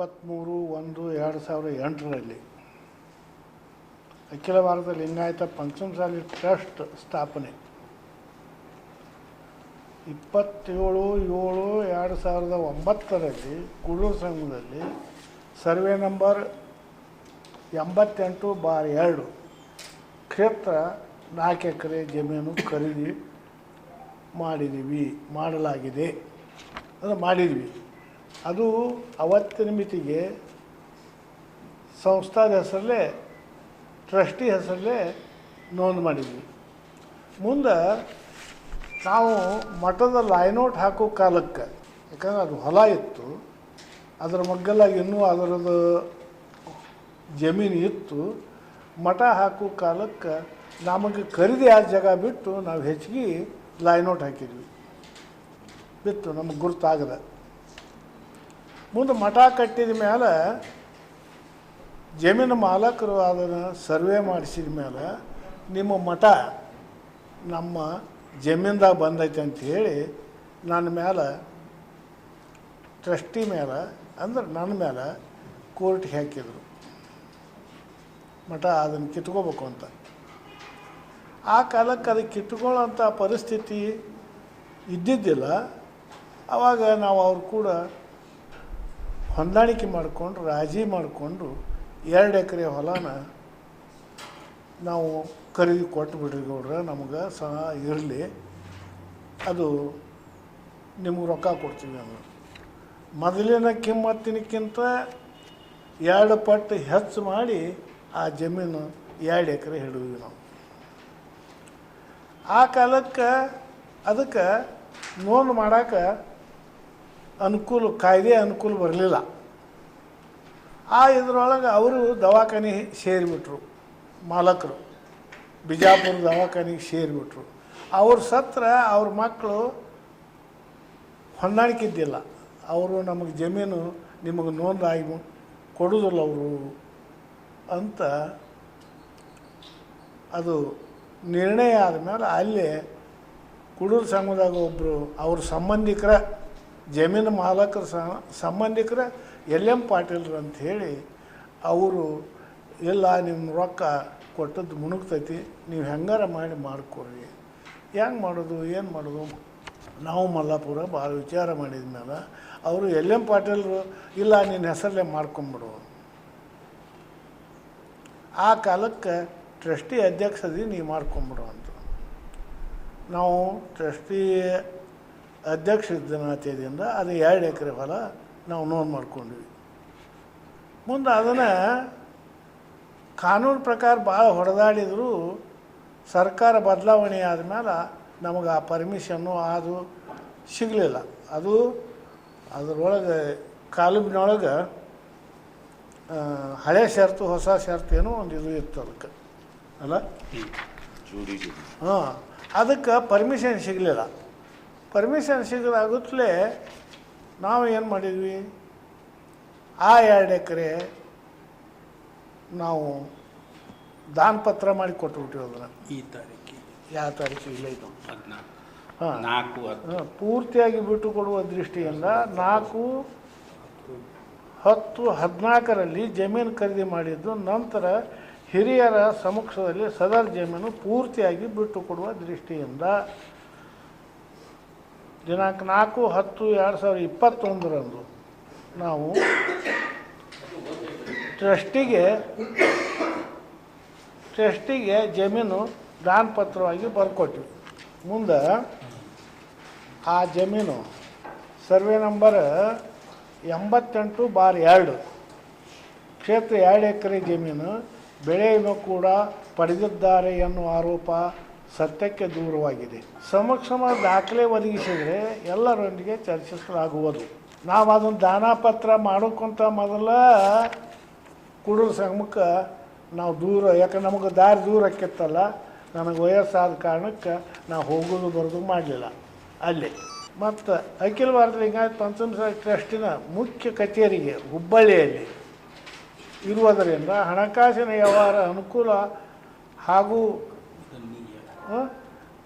ಇಪ್ಪತ್ತ್ಮೂರು ಒಂದು ಎರಡು ಸಾವಿರದ ಎಂಟರಲ್ಲಿ ಅಖಿಲ ಭಾರತ ಲಿಂಗಾಯತ ಪಂಚಮಸಾಲಿ ಟ್ರಸ್ಟ್ ಸ್ಥಾಪನೆ. ಇಪ್ಪತ್ತೇಳು ಏಳು ಎರಡು ಸಾವಿರದ ಒಂಬತ್ತರಲ್ಲಿ ಕುಳ್ಳೂರು ಸಂಘದಲ್ಲಿ ಸರ್ವೆ ನಂಬರ್ ಎಂಬತ್ತೆಂಟು ಬಾರ್ ಎರಡು ಕ್ಷೇತ್ರ ನಾಲ್ಕು ಎಕರೆ ಜಮೀನು ಖರೀದಿ ಮಾಡಿದ್ದೀವಿ ಮಾಡಲಾಗಿದೆ. ಅದು ಮಾಡಿದ್ವಿ. ಅದು ಅವತ್ತಿನ ಮಿತಿಗೆ ಸಂಸ್ಥಾದ ಹೆಸರಲ್ಲೇ, ಟ್ರಸ್ಟಿ ಹೆಸರಲ್ಲೇ ನೋಂದು ಮಾಡಿದ್ವಿ. ಮುಂದೆ ನಾವು ಮಠದ ಲೈನೋಟ್ ಹಾಕೋ ಕಾಲಕ್ಕೆ, ಯಾಕಂದ್ರೆ ಅದು ಹೊಲ ಇತ್ತು, ಅದರ ಮಗ್ಗಲಾಗಿ ಇನ್ನೂ ಅದರದ್ದು ಜಮೀನು ಇತ್ತು, ಮಠ ಹಾಕೋ ಕಾಲಕ್ಕೆ ನಮಗೆ ಖರೀದಿ ಆದ ಜಾಗ ಬಿಟ್ಟು ನಾವು ಹೆಚ್ಚಿಗೆ ಲೈನೋಟ್ ಹಾಕಿದ್ವಿ. ಬಿತ್ತು, ನಮಗೆ ಗುರುತಾಗದ. ಮುಂದೆ ಮಠ ಕಟ್ಟಿದ ಮೇಲೆ ಜಮೀನು ಮಾಲಕರು ಅದನ್ನು ಸರ್ವೆ ಮಾಡಿಸಿದ ಮೇಲೆ ನಿಮ್ಮ ಮಠ ನಮ್ಮ ಜಮೀನ್ದಾಗ ಬಂದೈತೆ ಅಂತ ಹೇಳಿ ನನ್ನ ಮೇಲೆ ಟ್ರಸ್ಟಿ ಮೇಲೆ ಅಂದ್ರೆ ನನ್ನ ಮೇಲೆ ಕೋರ್ಟ್ಗೆ ಹಾಕಿದರು. ಮಠ ಅದನ್ನು ಕಿತ್ಕೋಬೇಕು ಅಂತ. ಆ ಕಾಲಕ್ಕೆ ಅದಕ್ಕೆ ಕಿತ್ಕೊಳ್ಳೋಂಥ ಪರಿಸ್ಥಿತಿ ಇದ್ದಿದ್ದಿಲ್ಲ. ಆವಾಗ ನಾವು ಅವ್ರು ಕೂಡ ಹೊಂದಾಣಿಕೆ ಮಾಡಿಕೊಂಡು, ರಾಜಿ ಮಾಡಿಕೊಂಡು ಎರಡು ಎಕರೆ ಹೊಲನ ನಾವು ಖರೀದಿ ಕೊಟ್ಟು ಬಿಡ್ರಿ ಗೌಡ್ರ, ನಮಗೆ ಸಹ ಇರಲಿ. ಅದು ನಿಮಗೆ ರೊಕ್ಕ ಕೊಡ್ತೀವಿ ಅಂದ್ರೆ. ಮೊದಲಿನ ಕಿಮ್ಮತ್ತಿನಕ್ಕಿಂತ ಎರಡು ಪಟ್ಟು ಹೆಚ್ಚು ಮಾಡಿ ಆ ಜಮೀನು ಎರಡು ಎಕರೆ ಹಿಡಿದ್ವಿ ನಾವು. ಆ ಕಾಲಕ್ಕೆ ಅದಕ್ಕೆ ನೋಂದು ಮಾಡೋಕೆ ಅನುಕೂಲ, ಕಾಯ್ದೆ ಅನುಕೂಲ ಬರಲಿಲ್ಲ. ಆ ಇದರೊಳಗೆ ಅವರು ದವಾಖಾನೆ ಸೇರಿಬಿಟ್ರು, ಮಾಲಕರು. ಬಿಜಾಪುರ ದವಾಖಾನೆಗೆ ಸೇರಿಬಿಟ್ರು. ಅವ್ರ ಸತ್ರ ಅವ್ರ ಮಕ್ಕಳು ಹೊಂದಾಣಿಕೆ ಇದ್ದಿಲ್ಲ. ಅವರು ನಮಗೆ ಜಮೀನು ನಿಮಗೆ ನೋಂದಾಗಿ ಕೊಡೋದಿಲ್ಲ ಅವರು ಅಂತ ಅದು ನಿರ್ಣಯ ಆದಮೇಲೆ ಅಲ್ಲೇ ಕುಡೂರು ಸಂಘದಾಗ ಒಬ್ಬರು ಅವ್ರ ಸಂಬಂಧಿಕರ ಜಮೀನು ಮಾಲಕರ ಸಂಬಂಧಿಕರ ಎಲ್ ಎಂ ಪಾಟೀಲ್ರು ಅಂತ ಹೇಳಿ ಅವರು, ಇಲ್ಲ ನಿಮ್ಮ ರೊಕ್ಕ ಕೊಟ್ಟದ್ದು ಮುಣುಗ್ತೈತಿ, ನೀವು ಹೆಂಗಾರ ಮಾಡಿ ಮಾಡಿಕೊಡ್ರಿ ಹೆಂಗೆ ಮಾಡೋದು, ಏನು ಮಾಡೋದು? ನಾವು ಮಲ್ಲಾಪುರ ಭಾಳ ವಿಚಾರ ಮಾಡಿದ ಮೇಲೆ ಅವರು, ಎಲ್ ಎಂ ಪಾಟೀಲ್ರು, ಇಲ್ಲ ನಿನ್ನ ಹೆಸರಲ್ಲೇ ಮಾಡ್ಕೊಂಬಿಡು. ಆ ಕಾಲಕ್ಕೆ ಟ್ರಸ್ಟಿ ಅಧ್ಯಕ್ಷದಿ ನೀವು ಮಾಡ್ಕೊಂಬಿಡು ಅಂತ ನಾವು ಟ್ರಸ್ಟಿ ಅಧ್ಯಕ್ಷ ಇದ್ದನಾತ್ಯದಿಂದ ಅದು ಎರಡು ಎಕರೆ ಹೊಲ ನಾವು ನೋನ್ ಮಾಡ್ಕೊಂಡ್ವಿ ಮುಂದೆ ಅದನ್ನು ಕಾನೂನು ಪ್ರಕಾರ ಭಾಳ ಹೊಡೆದಾಡಿದರೂ ಸರ್ಕಾರ ಬದಲಾವಣೆ ಆದಮೇಲೆ ನಮಗೆ ಆ ಪರ್ಮಿಷನ್ನು ಅದು ಸಿಗಲಿಲ್ಲ. ಅದು ಅದರೊಳಗೆ ಕಾಲುಬಿನೊಳಗೆ ಹಳೆ ಷರತ್ತು ಹೊಸ ಷರತ್ತು ಏನೋ ಒಂದು ಇದು ಇತ್ತು ಅದಕ್ಕೆ. ಅಲ್ಲ? ಹಾಂ ಅದಕ್ಕೆ ಪರ್ಮಿಷನ್ ಸಿಗಲಿಲ್ಲ. ಪರ್ಮಿಷನ್ ಸಿಗದಾಗುತ್ತಲೇ ನಾವು ಏನು ಮಾಡಿದ್ವಿ? ಆ ಎರಡು ಎಕರೆ ನಾವು ದಾನ ಪತ್ರ ಮಾಡಿ ಕೊಟ್ಬಿಟ್ಟಿವಿ ಅದನ್ನು ಈ ತಾರೀಕಿಗೆ. ಯಾವ ತಾರೀಕು ಇಲ್ಲ ಇದು. ಹಾಂ. ನಾಲ್ಕು ಹಾಂ, ಪೂರ್ತಿಯಾಗಿ ಬಿಟ್ಟು ಕೊಡುವ ದೃಷ್ಟಿಯಿಂದ ನಾಲ್ಕು ಹತ್ತು ಹದಿನಾಲ್ಕರಲ್ಲಿ ಜಮೀನು ಖರೀದಿ ಮಾಡಿದ್ದು ನಂತರ ಹಿರಿಯರ ಸಮಕ್ಷದಲ್ಲಿ ಸದರ್ ಜಮೀನು ಪೂರ್ತಿಯಾಗಿ ಬಿಟ್ಟು ಕೊಡುವ ದೃಷ್ಟಿಯಿಂದ ದಿನಾಂಕ ನಾಲ್ಕು, ಹತ್ತು, ಎರಡು ಸಾವಿರದ ಇಪ್ಪತ್ತೊಂದರಂದು ನಾವು ಟ್ರಸ್ಟಿಗೆ ಟ್ರಸ್ಟಿಗೆ ಜಮೀನು ದಾನ ಪತ್ರವಾಗಿ ಬರ್ಕೊಟ್ವಿ. ಮುಂದೆ ಆ ಜಮೀನು ಸರ್ವೆ ನಂಬರ್ ಎಂಬತ್ತೆಂಟು ಬಾರ್ ಎರಡು, ಕ್ಷೇತ್ರ ಎರಡು ಎಕರೆ ಜಮೀನು ಬೆಳೆಯನ್ನು ಕೂಡ ಪಡೆದಿದ್ದಾರೆ ಎನ್ನುವ ಆರೋಪ ಸತ್ಯಕ್ಕೆ ದೂರವಾಗಿದೆ. ಸಮಕ್ಷಮ ದಾಖಲೆ ಒದಗಿಸಿದರೆ ಎಲ್ಲರೊಂದಿಗೆ ಚರ್ಚಿಸಲಾಗುವುದು. ನಾವು ಅದನ್ನು ದಾನ ಪತ್ರ ಮಾಡೋಕ್ಕಿಂತ ಮೊದಲ ಕುಡೂರು ಸಂಗಮಕ್ಕೆ ನಾವು ದೂರ, ಯಾಕಂದ್ರೆ ನಮಗೆ ದಾರಿ ದೂರ ಆಕ್ಕಿತ್ತಲ್ಲ ನನಗೆ ವಯಸ್ಸಾದ ಕಾರಣಕ್ಕೆ ನಾವು ಹೋಗೋದು ಬರೋದು ಮಾಡಲಿಲ್ಲ ಅಲ್ಲಿ. ಮತ್ತು ಅಖಿಲ ಭಾರತ ಲಿಂಗಾಯತ ಪಂಚಮಸಾಲಿ ಟ್ರಸ್ಟಿನ ಮುಖ್ಯ ಕಚೇರಿಗೆ ಹುಬ್ಬಳ್ಳಿಯಲ್ಲಿ ಇರುವುದರಿಂದ ಹಣಕಾಸಿನ ವ್ಯವಹಾರ ಅನುಕೂಲ ಹಾಗೂ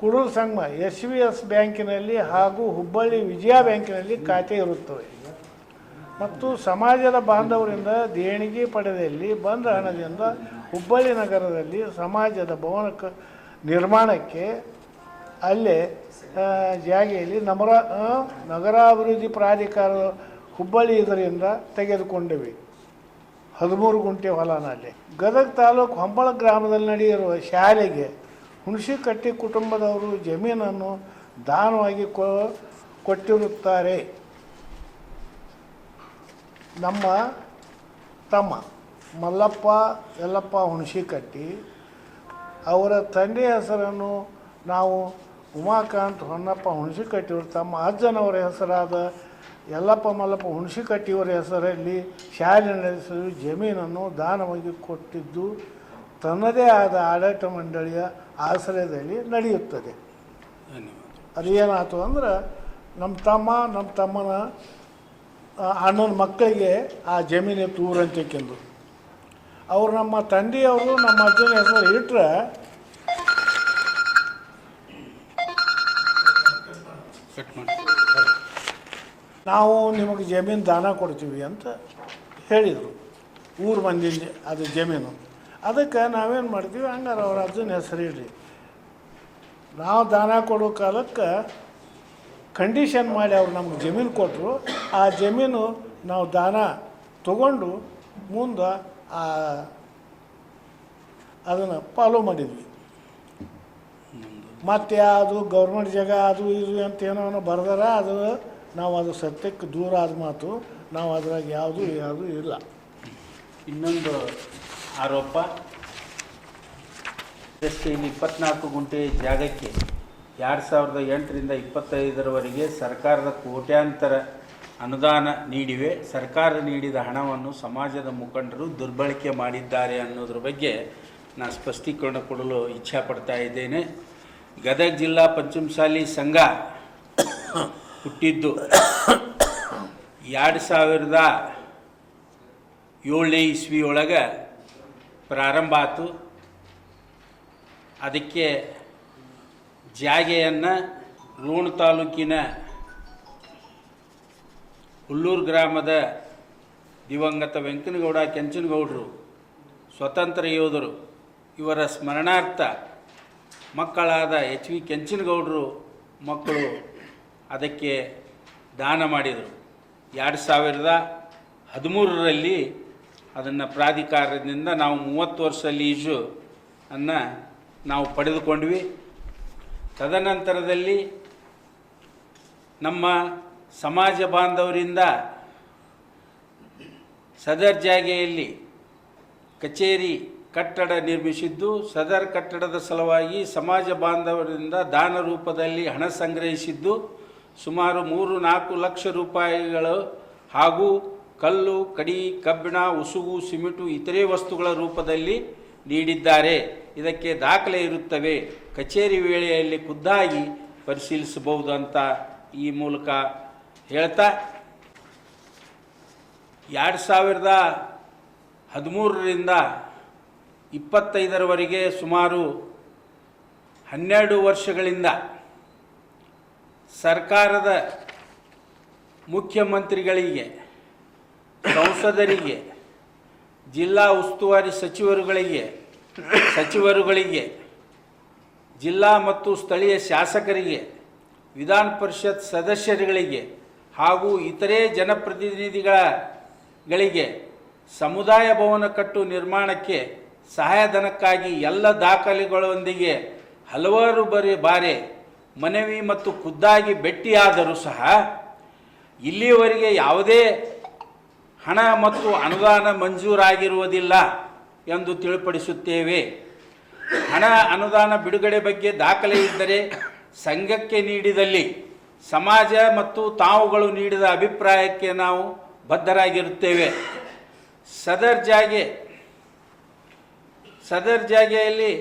Kuduru Sangama S V S ಬ್ಯಾಂಕಿನಲ್ಲಿ ಹಾಗೂ ಹುಬ್ಬಳ್ಳಿ ವಿಜಯ ಬ್ಯಾಂಕಿನಲ್ಲಿ ಖಾತೆ ಇರುತ್ತವೆ. ಮತ್ತು ಸಮಾಜದ ಬಾಂಧವರಿಂದ ದೇಣಿಗೆ ಪಡೆದಲ್ಲಿ ಬಂದ ಹಣದಿಂದ ಹುಬ್ಬಳ್ಳಿ ನಗರದಲ್ಲಿ ಸಮಾಜದ ಭವನ ನಿರ್ಮಾಣಕ್ಕೆ ಅಲ್ಲೇ ಜಾಗೆಯಲ್ಲಿ ನಮರ ನಗರಾಭಿವೃದ್ಧಿ ಪ್ರಾಧಿಕಾರ ಹುಬ್ಬಳ್ಳಿ ಇದರಿಂದ ತೆಗೆದುಕೊಂಡಿವೆ. ಹದಿಮೂರು ಗುಂಟೆ ಹೊಲನಲ್ಲಿ. ಗದಗ ತಾಲೂಕು ಹೊಂಬಳ ಗ್ರಾಮದಲ್ಲಿ ನಡೆಯಿರುವ ಶಾಲೆಗೆ ಹುಣಸಿಕಟ್ಟಿ ಕುಟುಂಬದವರು ಜಮೀನನ್ನು ದಾನವಾಗಿ ಕೊಟ್ಟಿರುತ್ತಾರೆ. ನಮ್ಮ ತಮ್ಮ ಮಲ್ಲಪ್ಪ, ಯಲ್ಲಪ್ಪ ಹುಣಸಿಕಟ್ಟಿ ಅವರ ತಂದೆಯ ಹೆಸರನ್ನು ನಾವು ಉಮಾಕಾಂತ್ ಹೊನ್ನಪ್ಪ ಹುಣಸಿಕಟ್ಟಿಯವರು ತಮ್ಮ ಅಜ್ಜನವರ ಹೆಸರಾದ ಯಲ್ಲಪ್ಪ, ಮಲ್ಲಪ್ಪ ಹುಣಸಿಕಟ್ಟಿಯವರ ಹೆಸರಲ್ಲಿ ಶಾಲೆ ನಡೆಸಲು ಜಮೀನನ್ನು ದಾನವಾಗಿ ಕೊಟ್ಟಿದ್ದು ತನ್ನದೇ ಆದ ಆಡಳಿತ ಮಂಡಳಿಯ ಆಶ್ರಯದಲ್ಲಿ ನಡೆಯುತ್ತದೆ. ಅದೇನಾಯ್ತು ಅಂದ್ರೆ ನಮ್ಮ ತಮ್ಮ ನಮ್ಮ ತಮ್ಮನ ಅಣ್ಣನ ಮಕ್ಕಳಿಗೆ ಆ ಜಮೀನು ತೂರಂತಿಕ್ಕೆಂದು ಅವರು ನಮ್ಮ ತಂದೆಯವರು ನಮ್ಮ ಅಜ್ಜನ ಹೆಸರು ಇಟ್ಟರೆ ನಾವು ನಿಮಗೆ ಜಮೀನು ದಾನ ಕೊಡ್ತೀವಿ ಅಂತ ಹೇಳಿದರು. ಊರು ಮಂದಿ ಅದು ಜಮೀನು. ಅದಕ್ಕೆ ನಾವೇನು ಮಾಡ್ತೀವಿ, ಹಂಗಾರೆ ಅವ್ರ ಅಜ್ಜನ ಹೆಸರು ಇಡ್ರಿ ನಾವು ದಾನ ಕೊಡೋ ಕಾಲಕ್ಕೆ ಕಂಡೀಷನ್ ಮಾಡಿ ಅವ್ರು ನಮ್ಗೆ ಜಮೀನು ಕೊಟ್ಟರು ಆ ಜಮೀನು ನಾವು ದಾನ ತಗೊಂಡು ಮುಂದೆ ಆ ಅದನ್ನು ಫಾಲೋ ಮಾಡಿದ್ವಿ. ಮತ್ತು ಅದು ಗೌರ್ಮೆಂಟ್ ಜಾಗ ಅದು ಇದು ಅಂತ ಏನೋ ಬರ್ದಾರ, ಅದು ನಾವು ಅದು ಸತ್ಯಕ್ಕೆ ದೂರ ಆದ ಮಾತು. ನಾವು ಅದ್ರಾಗ ಯಾವುದು ಯಾವುದು ಇಲ್ಲ. ಇನ್ನೊಂದು ಆರೋಪ. ರಸ್ತೆಯಲ್ಲಿ ಇಪ್ಪತ್ನಾಲ್ಕು ಗುಂಟೆ ಜಾಗಕ್ಕೆ ಎರಡು ಸಾವಿರದ ಎಂಟರಿಂದ ಇಪ್ಪತ್ತೈದರವರೆಗೆ ಸರ್ಕಾರದ ಕೋಟ್ಯಾಂತರ ಅನುದಾನ ನೀಡಿವೆ. ಸರ್ಕಾರ ನೀಡಿದ ಹಣವನ್ನು ಸಮಾಜದ ಮುಖಂಡರು ದುರ್ಬಳಕೆ ಮಾಡಿದ್ದಾರೆ ಅನ್ನೋದ್ರ ಬಗ್ಗೆ ನಾನು ಸ್ಪಷ್ಟೀಕರಣ ಕೊಡಲು ಇಚ್ಛಾಪಡ್ತಾ ಇದ್ದೇನೆ. ಗದಗ ಜಿಲ್ಲಾ ಪಂಚಮಸಾಲಿ ಸಂಘ ಹುಟ್ಟಿದ್ದು ಎರಡು ಸಾವಿರದ ಏಳನೇ ಇಸ್ವಿಯೊಳಗೆ ಪ್ರಾರಂಭ ಆಯಿತು ಅದಕ್ಕೆ ಜಾಗೆಯನ್ನು ಲೋಣ ತಾಲೂಕಿನ ಹುಲ್ಲೂರು ಗ್ರಾಮದ ದಿವಂಗತ ವೆಂಕನಗೌಡ ಕೆಂಚನಗೌಡರು, ಸ್ವತಂತ್ರ ಯೋಧರು, ಇವರ ಸ್ಮರಣಾರ್ಥ ಮಕ್ಕಳಾದ ಎಚ್ ವಿ ಕೆಂಚನಗೌಡರು ಮಕ್ಕಳು ಅದಕ್ಕೆ ದಾನ ಮಾಡಿದರು. ಎರಡು ಸಾವಿರದ ಹದಿಮೂರರಲ್ಲಿ ಅದನ್ನು ಪ್ರಾಧಿಕಾರದಿಂದ ನಾವು ಮೂವತ್ತು ವರ್ಷ ಲೀಜು ಅನ್ನು ನಾವು ಪಡೆದುಕೊಂಡ್ವಿ. ತದನಂತರದಲ್ಲಿ ನಮ್ಮ ಸಮಾಜ ಬಾಂಧವರಿಂದ ಸದರ್ ಜಾಗೆಯಲ್ಲಿ ಕಚೇರಿ ಕಟ್ಟಡ ನಿರ್ಮಿಸಿದ್ದು, ಸದರ್ ಕಟ್ಟಡದ ಸಲುವಾಗಿ ಸಮಾಜ ಬಾಂಧವರಿಂದ ದಾನ ರೂಪದಲ್ಲಿ ಹಣ ಸಂಗ್ರಹಿಸಿದ್ದು, ಸುಮಾರು ಮೂರು ನಾಲ್ಕು ಲಕ್ಷ ರೂಪಾಯಿಗಳು ಹಾಗೂ ಕಲ್ಲು, ಕಡಿ, ಕಬ್ಬಿಣ, ಉಸುಗು, ಸಿಮೆಂಟು ಇತರೆ ವಸ್ತುಗಳ ರೂಪದಲ್ಲಿ ನೀಡಿದ್ದಾರೆ. ಇದಕ್ಕೆ ದಾಖಲೆ ಇರುತ್ತವೆ. ಕಚೇರಿ ವೇಳೆಯಲ್ಲಿ ಖುದ್ದಾಗಿ ಪರಿಶೀಲಿಸಬಹುದು ಅಂತ ಈ ಮೂಲಕ ಹೇಳ್ತಾ, ಎರಡು ಸಾವಿರದ ಹದಿಮೂರರಿಂದ ಇಪ್ಪತ್ತೈದರವರೆಗೆ ಸುಮಾರು ಹನ್ನೆರಡು ವರ್ಷಗಳಿಂದ ಸರ್ಕಾರದ ಮುಖ್ಯಮಂತ್ರಿಗಳಿಗೆ ಸಂಸದರಿಗೆ, ಜಿಲ್ಲಾ ಉಸ್ತುವಾರಿ ಸಚಿವರುಗಳಿಗೆ ಸಚಿವರುಗಳಿಗೆ, ಜಿಲ್ಲಾ ಮತ್ತು ಸ್ಥಳೀಯ ಶಾಸಕರಿಗೆ, ವಿಧಾನ ಪರಿಷತ್ ಸದಸ್ಯರುಗಳಿಗೆ ಹಾಗೂ ಇತರೆ ಜನಪ್ರತಿನಿಧಿಗಳ ಗಳಿಗೆ ಸಮುದಾಯ ಭವನ ಕಟ್ಟು ನಿರ್ಮಾಣಕ್ಕೆ ಸಹಾಯಧನಕ್ಕಾಗಿ ಎಲ್ಲ ದಾಖಲೆಗಳೊಂದಿಗೆ ಹಲವಾರು ಬರಿ ಬಾರಿ ಮನವಿ ಮತ್ತು ಖುದ್ದಾಗಿ ಭೇಟಿಯಾದರೂ ಸಹ ಇಲ್ಲಿಯವರೆಗೆ ಯಾವುದೇ ಹಣ ಮತ್ತು ಅನುದಾನ ಮಂಜೂರಾಗಿರುವುದಿಲ್ಲ ಎಂದು ತಿಳಿಪಡಿಸುತ್ತೇವೆ. ಹಣ ಅನುದಾನ ಬಿಡುಗಡೆ ಬಗ್ಗೆ ದಾಖಲೆ ಇದ್ದರೆ ಸಂಘಕ್ಕೆ ನೀಡಿದಲ್ಲಿ ಸಮಾಜ ಮತ್ತು ತಾವುಗಳು ನೀಡಿದ ಅಭಿಪ್ರಾಯಕ್ಕೆ ನಾವು ಬದ್ಧರಾಗಿರುತ್ತೇವೆ. ಸದರ್ ಜಾಗೆ, ಸದರ್ ಜಾಗೆಯಲ್ಲಿ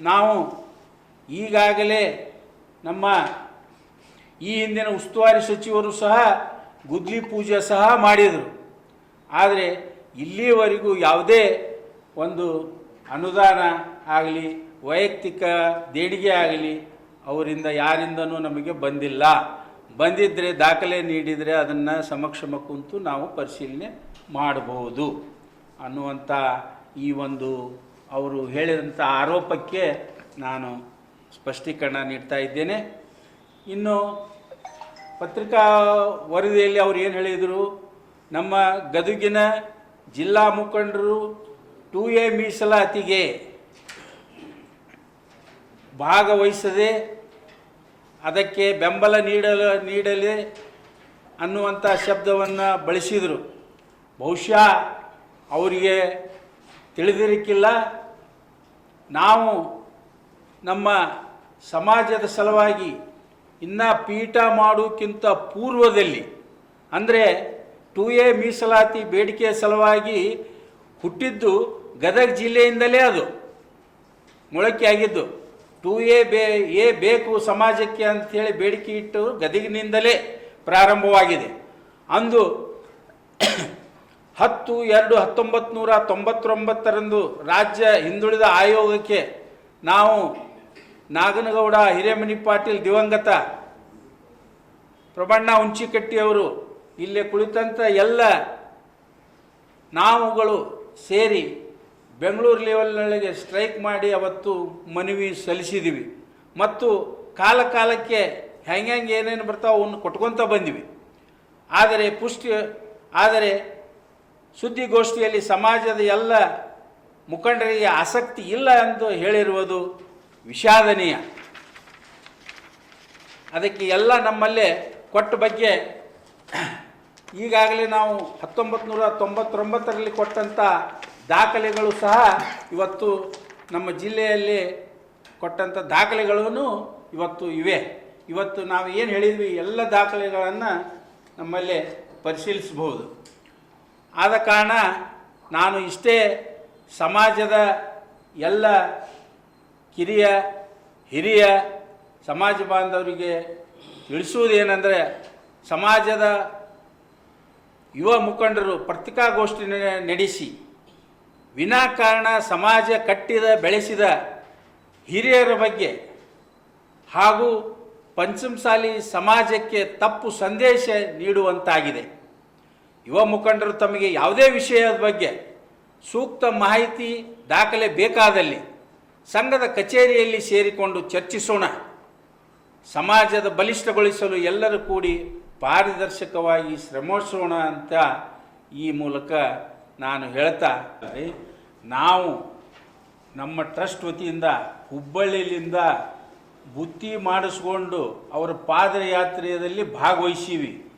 ನಾವು ಈಗಾಗಲೇ ನಮ್ಮ ಈ ಹಿಂದಿನ ಉಸ್ತುವಾರಿ ಸಚಿವರು ಸಹ ಗುದ್ಲಿ ಪೂಜೆ ಸಹ ಮಾಡಿದರು. ಆದರೆ ಇಲ್ಲಿಯವರೆಗೂ ಯಾವುದೇ ಒಂದು ಅನುದಾನ ಆಗಲಿ, ವೈಯಕ್ತಿಕ ದೇಣಿಗೆ ಆಗಲಿ ಅವರಿಂದ ಯಾರಿಂದನೂ ನಮಗೆ ಬಂದಿಲ್ಲ. ಬಂದಿದ್ದರೆ ದಾಖಲೆ ನೀಡಿದರೆ ಅದನ್ನು ಸಮಕ್ಷಮ ಕುಂತು ನಾವು ಪರಿಶೀಲನೆ ಮಾಡಬಹುದು ಅನ್ನುವಂಥ ಈ ಒಂದು ಅವರು ಹೇಳಿದಂಥ ಆರೋಪಕ್ಕೆ ನಾನು ಸ್ಪಷ್ಟೀಕರಣ ನೀಡ್ತಾ ಇದ್ದೇನೆ. ಇನ್ನು ಪತ್ರಿಕಾ ವರದಿಯಲ್ಲಿ ಅವ್ರು ಏನು ಹೇಳಿದರು? ನಮ್ಮ ಗದುಗಿನ ಜಿಲ್ಲಾ ಮುಖಂಡರು ಟು ಎ ಮೀಸಲಾತಿಗೆ ಭಾಗವಹಿಸದೆ ಅದಕ್ಕೆ ಬೆಂಬಲ ನೀಡಲು ನೀಡಲಿ ಅನ್ನುವಂಥ ಶಬ್ದವನ್ನು ಬಳಸಿದರು. ಬಹುಶಃ ಅವರಿಗೆ ತಿಳಿದಿರಕ್ಕಿಲ್ಲ ನಾವು ನಮ್ಮ ಸಮಾಜದ ಸಲುವಾಗಿ ಇನ್ನು ಪೀಠ ಮಾಡೋಕ್ಕಿಂತ ಪೂರ್ವದಲ್ಲಿ, ಅಂದರೆ ಟು ಎ ಮೀಸಲಾತಿ ಬೇಡಿಕೆಯ ಸಲುವಾಗಿ ಹುಟ್ಟಿದ್ದು ಗದಗ ಜಿಲ್ಲೆಯಿಂದಲೇ ಅದು. ಮೊಳಕೆಯಾಗಿದ್ದು ಟು ಎ ಬೇ ಎ ಬೇಕು ಸಮಾಜಕ್ಕೆ ಅಂಥೇಳಿ ಬೇಡಿಕೆ ಇಟ್ಟು ಗದಗಿನಿಂದಲೇ ಪ್ರಾರಂಭವಾಗಿದೆ. ಅಂದು ಹತ್ತು ಎರಡು ಹತ್ತೊಂಬತ್ತು ನೂರ ತೊಂಬತ್ತೊಂಬತ್ತರಂದು ರಾಜ್ಯ ಹಿಂದುಳಿದ ಆಯೋಗಕ್ಕೆ ನಾವು ನಾಗನಗೌಡ ಹಿರೇಮನಿ ಪಾಟೀಲ್ ದಿವಂಗತ ಪ್ರಬಣ್ಣ ಹುಂಚಿಕಟ್ಟಿಯವರು ಇಲ್ಲೇ ಕುಳಿತಂಥ ಎಲ್ಲ ನಾವುಗಳು ಸೇರಿ ಬೆಂಗಳೂರು ಲೆವೆಲ್ನೊಳಗೆ ಸ್ಟ್ರೈಕ್ ಮಾಡಿ ಅವತ್ತು ಮನವಿ ಸಲ್ಲಿಸಿದ್ದೀವಿ ಮತ್ತು ಕಾಲ ಕಾಲಕ್ಕೆ ಹೆಂಗೆ ಹೆಂಗೆ ಏನೇನು ಬರ್ತಾವೆ ಅವನ್ನು ಕೊಟ್ಕೊತ ಬಂದಿವಿ. ಆದರೆ ಪುಷ್ಟಿ, ಆದರೆ ಸುದ್ದಿಗೋಷ್ಠಿಯಲ್ಲಿ ಸಮಾಜದ ಎಲ್ಲ ಮುಖಂಡರಿಗೆ ಆಸಕ್ತಿ ಇಲ್ಲ ಎಂದು ಹೇಳಿರುವುದು ವಿಷಾದನೀಯ. ಅದಕ್ಕೆ ಎಲ್ಲ ನಮ್ಮಲ್ಲೇ ಕೊಟ್ಟ ಬಗ್ಗೆ ಈಗಾಗಲೇ ನಾವು ಹತ್ತೊಂಬತ್ತು ನೂರ ತೊಂಬತ್ತೊಂಬತ್ತರಲ್ಲಿ ಕೊಟ್ಟಂಥ ದಾಖಲೆಗಳು ಸಹ ಇವತ್ತು ನಮ್ಮ ಜಿಲ್ಲೆಯಲ್ಲಿ ಕೊಟ್ಟಂಥ ದಾಖಲೆಗಳೂ ಇವತ್ತು ಇವೆ. ಇವತ್ತು ನಾವು ಏನು ಹೇಳಿದ್ವಿ? ಎಲ್ಲ ದಾಖಲೆಗಳನ್ನು ನಮ್ಮಲ್ಲಿ ಪರಿಶೀಲಿಸಬಹುದು. ಆದ ಕಾರಣ ನಾನು ಇಷ್ಟೇ ಸಮಾಜದ ಎಲ್ಲ ಕಿರಿಯ, ಹಿರಿಯ ಸಮಾಜ ಬಾಂಧವರಿಗೆ ತಿಳಿಸುವುದೇನೆಂದರೆ, ಸಮಾಜದ ಯುವ ಮುಖಂಡರು ಪತ್ರಿಕಾಗೋಷ್ಠಿ ನಡೆಸಿ ವಿನಾಕಾರಣ ಸಮಾಜ ಕಟ್ಟಿದ, ಬೆಳೆಸಿದ ಹಿರಿಯರ ಬಗ್ಗೆ ಹಾಗೂ ಪಂಚಮಸಾಲಿ ಸಮಾಜಕ್ಕೆ ತಪ್ಪು ಸಂದೇಶ ನೀಡುವಂತಾಗಿದೆ. ಯುವ ಮುಖಂಡರು ತಮಗೆ ಯಾವುದೇ ವಿಷಯದ ಬಗ್ಗೆ ಸೂಕ್ತ ಮಾಹಿತಿ ದಾಖಲೆ ಬೇಕಾದಲ್ಲಿ ಸಂಘದ ಕಚೇರಿಯಲ್ಲಿ ಸೇರಿಕೊಂಡು ಚರ್ಚಿಸೋಣ. ಸಮಾಜದ ಬಲಿಷ್ಠಗೊಳಿಸಲು ಎಲ್ಲರೂ ಕೂಡಿ ಪಾರದರ್ಶಕವಾಗಿ ಶ್ರಮಿಸೋಣ ಅಂತ ಈ ಮೂಲಕ ನಾನು ಹೇಳ್ತಾ ನಾವು ನಮ್ಮ ಟ್ರಸ್ಟ್ ವತಿಯಿಂದ ಹುಬ್ಬಳ್ಳಿಯಿಂದ ಬುತ್ತಿ ಮಾಡಿಸ್ಕೊಂಡು ಅವರ ಪಾದಯಾತ್ರೆಯಲ್ಲಿ ಭಾಗವಹಿಸೀವಿ.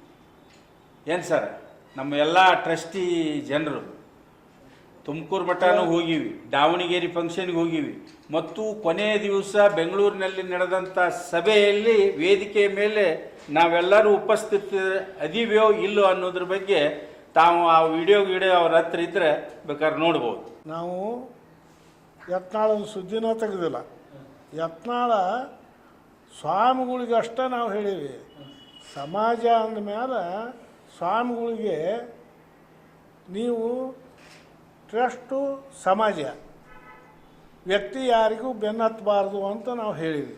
ಏನು ಸರ್? ನಮ್ಮ ಎಲ್ಲ ಟ್ರಸ್ಟಿ ಜನರು. ತುಮಕೂರು ಮಠನೂ ಹೋಗಿವಿ, ದಾವಣಗೆರೆ ಫಂಕ್ಷನ್ಗೆ ಹೋಗಿವಿ. ಮತ್ತು ಕೊನೆಯ ದಿವಸ ಬೆಂಗಳೂರಿನಲ್ಲಿ ನಡೆದಂಥ ಸಭೆಯಲ್ಲಿ ವೇದಿಕೆಯ ಮೇಲೆ ನಾವೆಲ್ಲರೂ ಉಪಸ್ಥಿತ ಅದೀವ್ಯೋ ಇಲ್ಲೋ ಅನ್ನೋದ್ರ ಬಗ್ಗೆ ತಾವು ಆ ವಿಡಿಯೋ ವಿಡಿಯೋ ಅವ್ರ ಹತ್ರ ಇದ್ದರೆ ಬೇಕಾದ್ರೆ ನೋಡ್ಬೋದು. ನಾವು ಯತ್ನಾಳದ ಸುದ್ದಿನ ತೆಗೆದಿಲ್ಲ. ಯತ್ನಾಳ ಸ್ವಾಮಿಗಳಿಗೆ ಅಷ್ಟೇ ನಾವು ಹೇಳೀವಿ. ಸಮಾಜ ಅಂದಮೇಲೆ ಸ್ವಾಮಿಗಳಿಗೆ ನೀವು ಟ್ರಸ್ಟು ಸಮಾಜ. ವ್ಯಕ್ತಿ ಯಾರಿಗೂ ಬೆನ್ನತ್ತಬಾರ್ದು ಅಂತ ನಾವು ಹೇಳಿದ್ವಿ.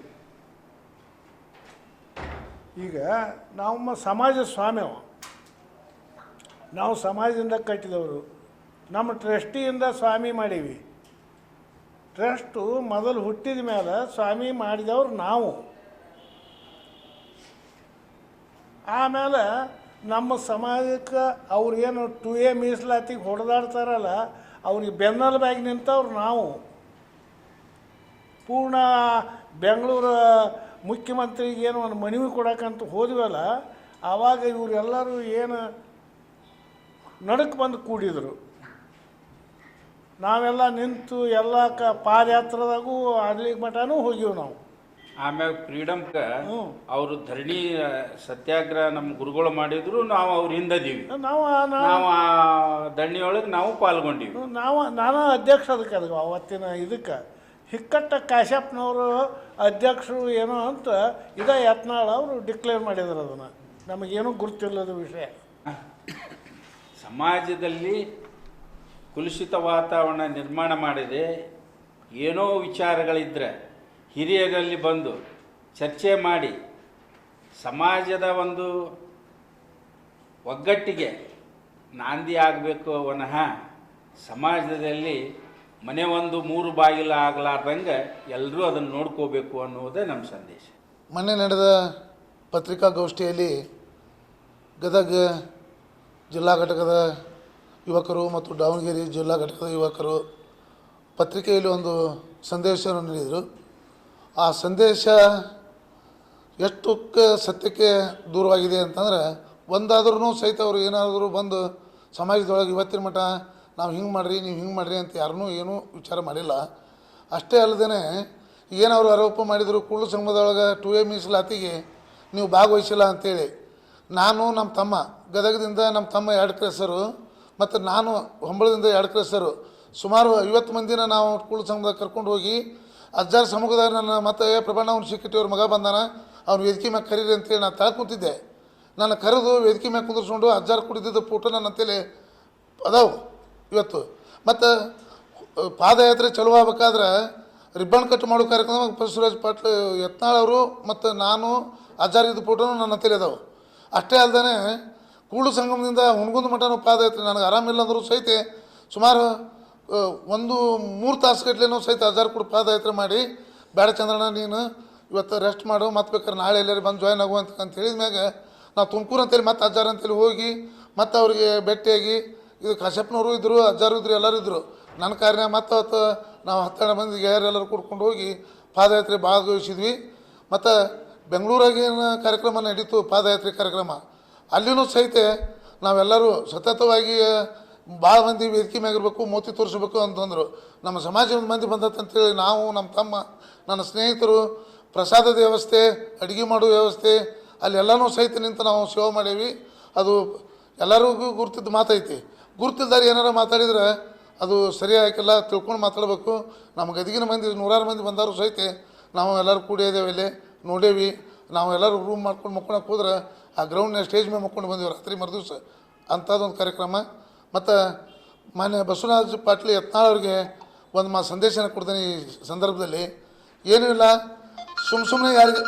ಈಗ ನಮ್ಮ ಸಮಾಜ ಸ್ವಾಮ್ಯವ, ನಾವು ಸಮಾಜದಿಂದ ಕಟ್ಟಿದವರು, ನಮ್ಮ ಟ್ರಸ್ಟಿಯಿಂದ ಸ್ವಾಮಿ ಮಾಡೀವಿ. ಟ್ರಸ್ಟು ಮೊದಲು ಹುಟ್ಟಿದ ಮೇಲೆ ಸ್ವಾಮಿ ಮಾಡಿದವರು ನಾವು. ಆಮೇಲೆ ನಮ್ಮ ಸಮಾಜಕ್ಕೆ ಅವ್ರು ಏನು ಟು ಎ ಮೀಸಲಾತಿಗೆ ಹೊಡೆದಾಡ್ತಾರಲ್ಲ ಅವ್ರಿಗೆ ಬೆನ್ನೆಲುಬಾಗಿ ನಿಂತವ್ರು ನಾವು. ಪೂರ್ಣ ಬೆಂಗಳೂರು ಮುಖ್ಯಮಂತ್ರಿಗೆ ಏನು ಒಂದು ಮನವಿ ಕೊಡಕ್ಕಂತ ಹೋದ್ವಲ್ಲ, ಆವಾಗ ಇವರೆಲ್ಲರೂ ಏನು ನಡಕ್ಕೆ ಬಂದು ಕೂಡಿದರು. ನಾವೆಲ್ಲ ನಿಂತು ಎಲ್ಲ ಕ ಪಾದಯಾತ್ರದಾಗೂ ಅಡ್ಲಿಗೆ ಮಠನೂ ಹೋಗಿವಿ ನಾವು. ಆಮ್ಯಾಗ ಫ್ರೀಡಮ್ಗ ಅವರು ಧರಣಿ ಸತ್ಯಾಗ್ರಹ ನಮ್ಮ ಗುರುಗಳು ಮಾಡಿದ್ರು ನಾವು ಅವ್ರ ಹಿಂದದೀವಿ. ನಾವು ನಾವು ಆ ಧರಣಿಯೊಳಗೆ ನಾವು ಪಾಲ್ಗೊಂಡೀವಿ. ನಾವು ನಾನು ಅಧ್ಯಕ್ಷ ಅದಕ್ಕೆ ಅದಕ್ಕೆ ಅವತ್ತಿನ ಇದಕ್ಕೆ. ಹಿಕ್ಕಟ್ಟ ಕಾಶ್ಯಪ್ನವರು ಅಧ್ಯಕ್ಷರು ಏನೋ ಅಂತ ಇದ ಯತ್ನಾಳ್ ಅವರು ಡಿಕ್ಲೇರ್ ಮಾಡಿದ್ರು ಅದನ್ನು. ನಮಗೇನು ಗುರ್ತಿಲ್ಲದ ವಿಷಯ. ಸಮಾಜದಲ್ಲಿ ಕುಲುಷಿತ ವಾತಾವರಣ ನಿರ್ಮಾಣ ಮಾಡಿದೆ ಏನೋ ವಿಚಾರಗಳಿದ್ದರೆ ಹಿರಿಯರಲ್ಲಿ ಬಂದು ಚರ್ಚೆ ಮಾಡಿ ಸಮಾಜದ ಒಂದು ಒಗ್ಗಟ್ಟಿಗೆ ನಾಂದಿ ಆಗಬೇಕು ವನಃ ಸಮಾಜದಲ್ಲಿ ಮನೆ ಒಂದು ಮೂರು ಬಾಗಿಲು ಆಗಲಾರ್ದಂಗೆ ಎಲ್ಲರೂ ಅದನ್ನು ನೋಡ್ಕೋಬೇಕು ಅನ್ನುವುದೇ ನಮ್ಮ ಸಂದೇಶ. ಮೊನ್ನೆ ನಡೆದ ಪತ್ರಿಕಾಗೋಷ್ಠಿಯಲ್ಲಿ ಗದಗ ಜಿಲ್ಲಾ ಘಟಕದ ಯುವಕರು ಮತ್ತು ದಾವಣಗೆರೆ ಜಿಲ್ಲಾ ಘಟಕದ ಯುವಕರು ಪತ್ರಿಕೆಯಲ್ಲಿ ಒಂದು ಸಂದೇಶವನ್ನು ನೀಡಿದರು. ಆ ಸಂದೇಶ ಎಷ್ಟು ಸತ್ಯಕ್ಕೆ ದೂರವಾಗಿದೆ ಅಂತಂದ್ರೆ ಒಂದಾದ್ರೂ ಸಹಿತ ಅವರು ಏನಾದರೂ ಬಂದು ಸಮಾಜದೊಳಗೆ ಇವತ್ತಿನ ಮಟ್ಟ ನಾವು ಹಿಂಗೆ ಮಾಡಿರಿ, ನೀವು ಹಿಂಗೆ ಮಾಡಿರಿ ಅಂತ ಯಾರನ್ನೂ ಏನೂ ವಿಚಾರ ಮಾಡಿಲ್ಲ. ಅಷ್ಟೇ ಅಲ್ಲದೆ ಏನವರು ಆರೋಪ ಮಾಡಿದರು, ಕುಳ್ಳು ಸಂಘದೊಳಗೆ ಟು ಎ ಮೀಸಲಾತಿಗೆ ನೀವು ಭಾಗವಹಿಸಿಲ್ಲ ಅಂತೇಳಿ, ನಾನು ನಮ್ಮ ತಮ್ಮ, ಗದಗದಿಂದ ನಮ್ಮ ತಮ್ಮ ಎರಡು ಕ್ರೆಸರು ಮತ್ತು ನಾನು ಹೊಂಬಳದಿಂದ ಎರಡು ಕ್ರೆಸರು ಸುಮಾರು ಐವತ್ತು ಮಂದಿನ ನಾವು ಕುಳ್ಳು ಸಂಘದಾಗ ಕರ್ಕೊಂಡು ಹೋಗಿ ಅಜ್ಜಾರ್ ಸಮ್ಮುಖದಾಗ ನನ್ನ ಮತ್ತೆ ಪ್ರಬಣ್ಣ ಅವ್ನು ಸಿಕ್ಕಿಟ್ಟು ಅವ್ರ ಮಗ ಬಂದಾನ. ಅವ್ನು ವೇದಿಕೆ ಮ್ಯಾಗ ಕರೀರಿ ಅಂತೇಳಿ ನಾನು ತಳ ಕೂತಿದ್ದೆ. ನಾನು ಕರೆದು ವೇದಿಕೆ ಮ್ಯಾಗ ಕುಂದಿರ್ಸ್ಕೊಂಡು ಅಜ್ಜಾರ ಕುಡಿದಿದ್ದ ಫೋಟೋ ನನ್ನ ಅಂತೇಳಿ ಅದಾವು ಇವತ್ತು. ಮತ್ತು ಪಾದಯಾತ್ರೆ ಚಲೋ ಆಗ್ಬೇಕಾದ್ರೆ ರಿಬ್ಬನ್ ಕಟ್ ಮಾಡೋ ಕಾರ್ಯಕ್ರಮ ಬಸವರಾಜ್ ಪಾಟ್ಲ್, ಯತ್ನಾಳ್ ಅವರು ಮತ್ತು ನಾನು ಅಜ್ಜಾರಿದ್ದ ಫೋಟೋನು ನನ್ನ ಹತ್ತಿರ ಅದಾವು. ಅಷ್ಟೇ ಅಲ್ಲದೆ ಕೂಡು ಸಂಗಮದಿಂದ ಹುಣಗುಂದ ಮಠನೂ ಪಾದಯಾತ್ರೆ. ನನಗೆ ಆರಾಮಿಲ್ಲ ಅಂದರೂ ಸಹಿತ ಸುಮಾರು ಒಂದು ಮೂರು ತಾಸು ಗಟ್ಲೆನೂ ಸಹಿತ ಹಜಾರ್ ಕೂಡ ಪಾದಯಾತ್ರೆ ಮಾಡಿ ಬೇಡ ಚಂದ್ರಣ್ಣ, ನೀನು ಇವತ್ತು ರೆಸ್ಟ್ ಮಾಡು, ಮತ್ತೆ ಬೇಕಾದ್ರೆ ನಾಳೆ ಎಲ್ಲರೂ ಬಂದು ಜಾಯ್ನ್ ಆಗುವಂತ ಅಂತ ಹೇಳಿದ ಮ್ಯಾಗ ನಾವು ತುಮಕೂರು ಅಂತೇಳಿ ಮತ್ತೆ ಹಜಾರ್ ಅಂತೇಳಿ ಹೋಗಿ, ಮತ್ತು ಅವ್ರಿಗೆ ಭೇಟಿಯಾಗಿ ಇದು ಕಶ್ಯಪ್ನವರು ಇದ್ದರು ಹಜಾರು ಇದ್ರು, ಎಲ್ಲರೂ ಇದ್ದರು ನನ್ನ ಕಾರ್ಯ ಮತ್ತು ಅವತ್ತು ನಾವು ಹತ್ತೆರಡು ಮಂದಿ ಗೆಳೆಯರೆಲ್ಲರೂ ಕೂಡ್ಕೊಂಡು ಹೋಗಿ ಪಾದಯಾತ್ರೆ ಭಾಗವಹಿಸಿದ್ವಿ. ಮತ್ತು ಬೆಂಗಳೂರಾಗೇನು ಕಾರ್ಯಕ್ರಮ ನಡೀತು, ಪಾದಯಾತ್ರೆ ಕಾರ್ಯಕ್ರಮ? ಅಲ್ಲಿನೂ ಸಹಿತ ನಾವೆಲ್ಲರೂ ಸತತವಾಗಿ ಭಾಳ ಮಂದಿ ವೇದಿಕೆ ಮ್ಯಾಗಿರ್ಬೇಕು ಮೋತಿ ತೋರಿಸ್ಬೇಕು ಅಂತಂದರು. ನಮ್ಮ ಸಮಾಜದ ಮಂದಿ ಬಂದತ್ ಅಂತೇಳಿ ನಾವು, ನಮ್ಮ ತಮ್ಮ, ನನ್ನ ಸ್ನೇಹಿತರು, ಪ್ರಸಾದದ ವ್ಯವಸ್ಥೆ, ಅಡುಗೆ ಮಾಡುವ ವ್ಯವಸ್ಥೆ, ಅಲ್ಲಿ ಎಲ್ಲನೂ ಸಹಿತ ನಿಂತು ನಾವು ಸೇವೆ ಮಾಡೇವಿ. ಅದು ಎಲ್ಲರಿಗೂ ಗುರ್ತಿದ್ದು ಮಾತೈತಿ. ಗುರ್ತಿಲ್ದಾರ ಏನಾರ ಮಾತಾಡಿದ್ರೆ ಅದು ಸರಿ ಆಗಿಲ್ಲ ತಿಳ್ಕೊಂಡು ಮಾತಾಡಬೇಕು. ನಮ್ಮ ಗದಗಿನ ಮಂದಿ, ನೂರಾರು ಮಂದಿ ಬಂದಾರು ಸಹಿತ ನಾವು ಎಲ್ಲರೂ ಕೂಡಿದ್ದೇವೆ ಇಲ್ಲಿ, ನೋಡೇವಿ. ನಾವು ಎಲ್ಲರೂ ರೂಮ್ ಮಾಡ್ಕೊಂಡು ಮಕ್ಕೊಳಕ್ಕೆ ಹೋದ್ರೆ ಆ ಗ್ರೌಂಡ್ನ ಸ್ಟೇಜ್ ಮೇಲೆ ಮಕ್ಕೊಂಡು ಬಂದೀವಿ ರಾತ್ರಿ ಮರುದಿವ್ಸ. ಅಂಥದ್ದೊಂದು ಕಾರ್ಯಕ್ರಮ. ಮತ್ತು ಮಾನ್ಯ ಬಸವರಾಜ ಪಾಟೀಲ್ ಯತ್ನಾಳ್ ಅವ್ರಿಗೆ ಒಂದು ಮಾ ಸಂದೇಶನ ಕೊಡ್ತೇನೆ ಈ ಸಂದರ್ಭದಲ್ಲಿ. ಏನೂ ಇಲ್ಲ. ಸುಮ್ಮ ಸುಮ್ಮನೆ ಯಾರಿಗೆ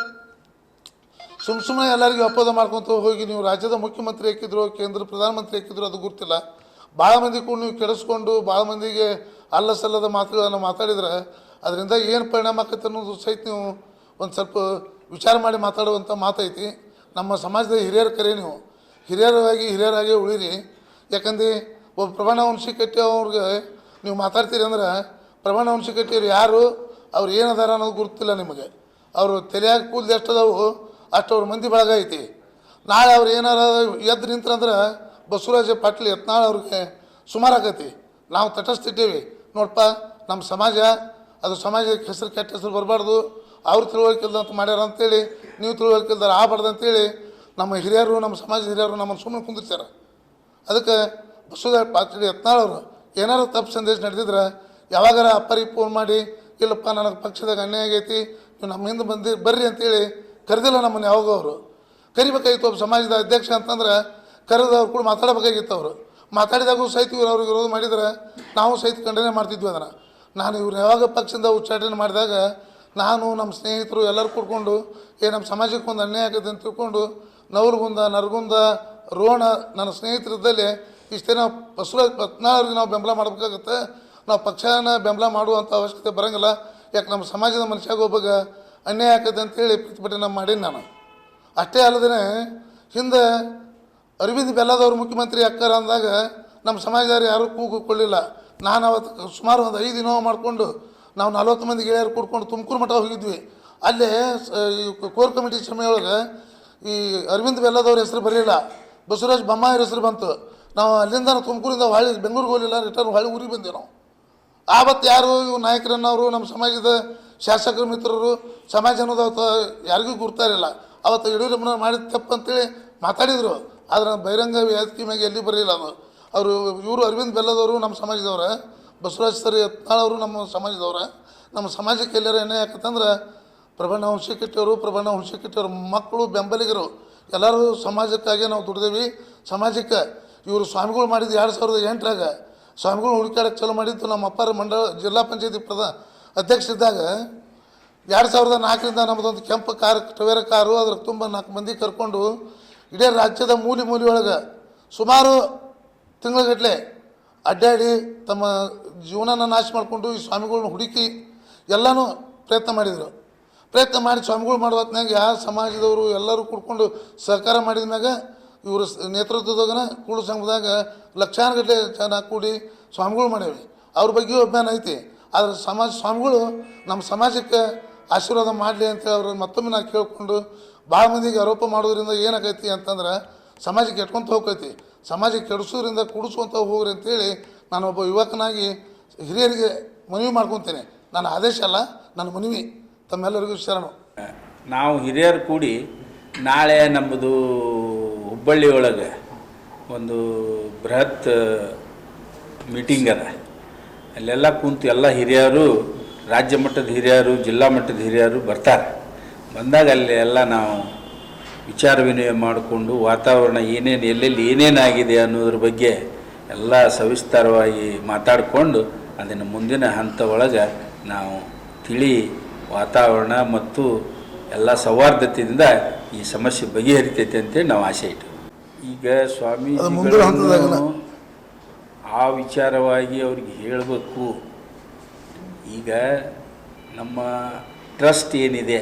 ಸುಮ್ಮ ಸುಮ್ಮನೆ ಎಲ್ಲರಿಗೂ ಅಪೋದ ಮಾಡ್ಕೊತ ಹೋಗಿ ನೀವು ರಾಜ್ಯದ ಮುಖ್ಯಮಂತ್ರಿ ಹಾಕಿದ್ರು ಕೇಂದ್ರ ಪ್ರಧಾನಮಂತ್ರಿ ಹಾಕಿದ್ರು ಅದು ಗೊತ್ತಿಲ್ಲ ಭಾಳ ಮಂದಿ ಕೂಡ ನೀವು ಕೆಡಿಸ್ಕೊಂಡು ಭಾಳ ಮಂದಿಗೆ ಅಲ್ಲ ಸಲ್ಲದ ಮಾತುಗಳನ್ನು ಮಾತಾಡಿದ್ರೆ ಅದರಿಂದ ಏನು ಪರಿಣಾಮ ಆಕೈತೆ ಅನ್ನೋದು ಸಹಿತ ನೀವು ಒಂದು ಸ್ವಲ್ಪ ವಿಚಾರ ಮಾಡಿ ಮಾತಾಡುವಂಥ ಮಾತೈತಿ. ನಮ್ಮ ಸಮಾಜದ ಹಿರಿಯರ ಕರೆ ನೀವು. ಹಿರಿಯರಾಗಿ ಹಿರಿಯರಾಗಿ ಉಳಿರಿ. ಯಾಕಂದ್ರೆ ಒಬ್ಬ ಪ್ರಮಾಣ ವಂಶಿ ಕಟ್ಟಿ ಅವ್ರಿಗೆ ನೀವು ಮಾತಾಡ್ತೀರಿ ಅಂದ್ರೆ ಪ್ರಮಾಣ ವಂಶಿ ಕಟ್ಟಿಯವ್ರು ಯಾರು? ಅವ್ರು ಏನದಾರ ಅನ್ನೋದು ಗುರುತಿಲ್ಲ ನಿಮಗೆ. ಅವರು ತಲೆಯಾಗ ಕೂದಲು ಎಷ್ಟು ಅದಾವು ಅಷ್ಟು ಅವ್ರ ಮಂದಿ ಬಳಗ ಐತಿ. ನಾಳೆ ಅವ್ರು ಏನಾರ ಎದ್ದು ನಿಂತ್ರಂದ್ರೆ ಬಸವರಾಜ ಪಾಟೀಲ್ ಯತ್ನಾಳ್ ಅವ್ರಿಗೆ ಸುಮಾರು ನಾವು ತಟಸ್ತಿದ್ದೇವೆ ನೋಡಪ್ಪ ನಮ್ಮ ಸಮಾಜ, ಅದು ಸಮಾಜಕ್ಕೆ ಹೆಸರು ಕೆಟ್ಟ ಹೆಸರು ಬರಬಾರ್ದು. ಅವ್ರು ತಿಳುವಳಿಕೆ ಅಂತ ಮಾಡ್ಯಾರ ಅಂತೇಳಿ, ನೀವು ತಿಳುವಳಿಕೆ ಇಲ್ದಾರ ಆಗಬಾರ್ದು ಅಂತೇಳಿ ನಮ್ಮ ಹಿರಿಯರು, ನಮ್ಮ ಸಮಾಜದ ಹಿರಿಯರು ನಮ್ಮನ್ನು ಸುಮ್ಮನೆ ಕುಂದಿರ್ತಾರೆ ಅದಕ್ಕೆ ಬಸವರಾಜ ಪಾತ್ರಿ ಯತ್ನಾಳವರು ಏನಾರು ತಪ್ಪು ಸಂದೇಶ ನಡೆದಿದ್ರೆ ಯಾವಾಗಾರ ಅಪ್ಪರಿಗೆ ಫೋನ್ ಮಾಡಿ, ಇಲ್ಲಪ್ಪ, ನನಗೆ ಪಕ್ಷದಾಗ ಅನ್ಯಾಯ ಆಗೈತಿ, ನೀವು ನಮ್ಮ ಹಿಂದೆ ಬಂದು, ಬರ್ರಿ ಅಂತೇಳಿ ಕರೆದಿಲ್ಲ ನಮ್ಮನ್ನು ಯಾವಾಗ ಅವರು. ಕರಿಬೇಕಾಗಿತ್ತು ಒಬ್ಬ ಸಮಾಜದ ಅಧ್ಯಕ್ಷ ಅಂತಂದ್ರೆ ಕರೆದು ಅವ್ರು ಕೂಡ ಮಾತಾಡಬೇಕಾಗಿತ್ತು ಅವರು. ಮಾತಾಡಿದಾಗೂ ಸಹಿತ ಇವ್ರು ಅವ್ರಿಗೆ ವಿರೋಧ ಮಾಡಿದ್ರೆ ನಾವು ಸಹಿತ ಖಂಡನೆ ಮಾಡ್ತಿದ್ವಿ ಅದನ್ನು. ನಾನು ಇವ್ರು ಯಾವಾಗ ಪಕ್ಷದಿಂದ ಉಚ್ಚಾಟನೆ ಮಾಡಿದಾಗ ನಾನು ನಮ್ಮ ಸ್ನೇಹಿತರು ಎಲ್ಲರೂ ಕೂಡ್ಕೊಂಡು, ಏ ನಮ್ಮ ಸಮಾಜಕ್ಕೆ ಒಂದು ಅನ್ಯಾಯ ಆಗುತ್ತೆ ಅಂತ ತಿಳ್ಕೊಂಡು ನವರ್ಗುಂದ ನರಗುಂದ, ರೋಣ, ನನ್ನ ಸ್ನೇಹಿತರಿದ್ದಲ್ಲಿ ಇಷ್ಟೇ ನಾವು ಪಶು ಪತ್ನಾಳವ್ರಿಗೆ ನಾವು ಬೆಂಬಲ ಮಾಡಬೇಕಾಗತ್ತೆ. ನಾವು ಪಕ್ಷನ ಬೆಂಬಲ ಮಾಡುವಂಥ ಅವಶ್ಯಕತೆ ಬರೋಂಗಿಲ್ಲ. ಯಾಕೆ ನಮ್ಮ ಸಮಾಜದ ಮನುಷ್ಯಾಗ ಒಬ್ಬಗ ಅನ್ಯಾಯ ಆಕತ್ತೆ ಅಂತೇಳಿ ಪ್ರತಿಭಟನೆ ಮಾಡೀನಿ ನಾನು. ಅಷ್ಟೇ ಅಲ್ಲದೇ ಹಿಂದೆ ಅರವಿಂದ್ ಬೆಲ್ಲದವ್ರು ಮುಖ್ಯಮಂತ್ರಿ ಅಕ್ಕಾರ ಅಂದಾಗ ನಮ್ಮ ಸಮಾಜದವ್ರು ಯಾರೂ ಕೂಗುಕೊಳ್ಳಿಲ್ಲ ನಾನು ಅವತ್ತು ಸುಮಾರು ಒಂದು ಐದು ದಿನ ಮಾಡಿಕೊಂಡು ನಾವು ನಲ್ವತ್ತು ಮಂದಿ ಗೆಳೆಯರು ಕೂಡ್ಕೊಂಡು ತುಮಕೂರು ಮಠ ಹೋಗಿದ್ವಿ. ಅಲ್ಲೇ ಈ ಕೋರ್ ಕಮಿಟಿ ಸಮಯೊಳಗೆ ಈ ಅರವಿಂದ್ ಬೆಲ್ಲದವ್ರ ಹೆಸರು ಬರಲಿಲ್ಲ. ಬಸವರಾಜ್ ಬೊಮ್ಮಾಯಿರ ಹೆಸರು ಬಂತು. ನಾವು ಅಲ್ಲಿಂದ ತುಮಕೂರಿಂದ ಹೊಳ್ಳಿ, ಬೆಂಗಳೂರಿಗೆ ಹೋಗಲಿಲ್ಲ ರಿಟರ್ನ್ ಹೊಳ್ಳಿ ಊರಿಗೆ ಬಂದೆವು ನಾವು. ಆವತ್ತು ಯಾರು ಇವು ನಾಯಕರನ್ನವರು, ನಮ್ಮ ಸಮಾಜದ ಶಾಸಕರ, ಮಿತ್ರರು, ಸಮಾಜ ಅನ್ನೋದು ಅವತ್ತು ಯಾರಿಗೂ ಗುರ್ತಾರಿಲ್ಲ ಅವತ್ತು ಯಡಿಯೂರಪ್ಪನ ಮಾಡಿದ ತಪ್ಪು ಅಂತೇಳಿ ಮಾತಾಡಿದರು. ಆದರೆ ಬಹಿರಂಗ ವೇದಿಕೆ ಮ್ಯಾಗೆ ಎಲ್ಲಿ ಬರಲಿಲ್ಲ ಅದು. ಅವರು, ಇವರು ಅರವಿಂದ್ ಬೆಲ್ಲದವರು ನಮ್ಮ ಸಮಾಜದವ್ರೆ, ಬಸವರಾಜ್ ಸರ್ ಯತ್ನಾಳವರು ನಮ್ಮ ಸಮಾಜದವ್ರೆ. ನಮ್ಮ ಸಮಾಜಕ್ಕೆ ಎಲ್ಲರೂ ಏನೇ ಯಾಕಂತಂದ್ರೆ ಪ್ರಬಣ್ಣ ಹುಣಸಿಕಟ್ಟಿಯವರು ಪ್ರಬಣ್ಣ ಹುಣಸಿಕಟ್ಟಿಯವ್ರ ಮಕ್ಕಳು ಬೆಂಬಲಿಗರು. ಎಲ್ಲರೂ ಸಮಾಜಕ್ಕಾಗಿ ನಾವು ದುಡ್ದೇವಿ. ಸಮಾಜಕ್ಕೆ ಇವರು ಸ್ವಾಮಿಗಳು ಮಾಡಿದ್ದು ಎರಡು ಸಾವಿರದ ಎಂಟರಾಗ ಸ್ವಾಮಿಗಳು ಹುಡುಕಾಡಕ್ಕೆ ಚಲೋ ಮಾಡಿದ್ದು ನಮ್ಮ ಅಪ್ಪಾರ ಮಂಡಳ ಜಿಲ್ಲಾ ಪಂಚಾಯತಿ ಪ್ರಧಾನ ಅಧ್ಯಕ್ಷ ಇದ್ದಾಗ ಎರಡು ಸಾವಿರದ ನಾಲ್ಕರಿಂದ ನಮ್ಮದೊಂದು ಕೆಂಪು ಕಾರ್, ಟವೇರ ಕಾರು ಅದ್ರ ತುಂಬ ನಾಲ್ಕು ಮಂದಿ ಕರ್ಕೊಂಡು ಇಡೀ ರಾಜ್ಯದ ಮೂಲೆ ಮೂಲೆ ಒಳಗೆ ಸುಮಾರು ತಿಂಗಳಗಟ್ಟಲೆ ಅಡ್ಡಾಡಿ ತಮ್ಮ ಜೀವನನ ನಾಶ ಮಾಡಿಕೊಂಡು ಈ ಸ್ವಾಮಿಗಳನ್ನ ಹುಡುಕಿ ಎಲ್ಲನೂ ಪ್ರಯತ್ನ ಮಾಡಿದರು. ಪ್ರಯತ್ನ ಮಾಡಿ ಸ್ವಾಮಿಗಳು ಮಾಡೋ ಯಾರು ಸಮಾಜದವರು ಎಲ್ಲರೂ ಕೂಡ್ಕೊಂಡು ಸಹಕಾರ ಮಾಡಿದ ಮ್ಯಾಗ ಇವ್ರ ನೇತೃತ್ವದಾಗನ ಕೂಡು ಸಂಘದಾಗ ಲಕ್ಷಾನುಗಟ್ಟಲೆ ಜನ ಕೂಡಿ ಸ್ವಾಮಿಗಳು ಮಾಡೇವಿ ಅವ್ರ ಬಗ್ಗೆಯೂ ಅಭಿಮಾನ ಐತಿ. ಆದರೆ ಸಮಾಜ, ಸ್ವಾಮಿಗಳು ನಮ್ಮ ಸಮಾಜಕ್ಕೆ ಆಶೀರ್ವಾದ ಮಾಡಲಿ ಅಂತ ಅವ್ರು ಮತ್ತೊಮ್ಮೆ ನಾ ಕೇಳಿಕೊಂಡು ಭಾಳ ಮಂದಿಗೆ ಆರೋಪ ಮಾಡೋದ್ರಿಂದ ಏನಾಗೈತಿ ಅಂತಂದ್ರೆ ಸಮಾಜ ಕೆಟ್ಕೊಂತ ಹೋಗೈತಿ ಸಮಾಜ ಕೆಡಿಸೋದ್ರಿಂದ ಕುಡಿಸುವಂತ ಹೋಗ್ರಿ ಅಂತೇಳಿ ನಾನು ಒಬ್ಬ ಯುವಕನಾಗಿ ಹಿರಿಯರಿಗೆ ಮನವಿ ಮಾಡ್ಕೊತೇನೆ. ನನ್ನ ಆದೇಶ ಅಲ್ಲ, ನನ್ನ ಮನವಿ. ತಮ್ಮೆಲ್ಲರಿಗೂ ಶರಣು. ನಾವು ಹಿರಿಯರು ಕೂಡಿ ನಾಳೆ ನಮ್ಮದು ಹುಬ್ಬಳ್ಳಿ ಒಳಗೆ ಒಂದು ಬೃಹತ್ ಮೀಟಿಂಗ್ ಅದ. ಅಲ್ಲೆಲ್ಲ ಕುಂತು ಎಲ್ಲ ಹಿರಿಯರು, ರಾಜ್ಯ ಮಟ್ಟದ ಹಿರಿಯರು, ಜಿಲ್ಲಾ ಮಟ್ಟದ ಹಿರಿಯರು ಬರ್ತಾರೆ. ಬಂದಾಗ ಅಲ್ಲಿ ಎಲ್ಲ ನಾವು ವಿಚಾರ ವಿನಿಮಯ ಮಾಡಿಕೊಂಡು ವಾತಾವರಣ ಏನೇನು, ಎಲ್ಲೆಲ್ಲಿ ಏನೇನಾಗಿದೆ ಅನ್ನೋದ್ರ ಬಗ್ಗೆ ಎಲ್ಲ ಸವಿಸ್ತಾರವಾಗಿ ಮಾತಾಡಿಕೊಂಡು ಅದನ್ನು ಮುಂದಿನ ಹಂತ ಒಳಗೆ ನಾವು ತಿಳಿ ವಾತಾವರಣ ಮತ್ತು ಎಲ್ಲ ಸೌಹಾರ್ದತೆಯಿಂದ ಈ ಸಮಸ್ಯೆ ಬಗೆಹರಿತೈತೆ ಅಂತೇಳಿ ನಾವು ಆಸೆ ಇಟ್ಟು ಈಗ ಸ್ವಾಮಿ ಆ ವಿಚಾರವಾಗಿ ಅವ್ರಿಗೆ ಹೇಳಬೇಕು. ಈಗ ನಮ್ಮ ಟ್ರಸ್ಟ್ ಏನಿದೆ?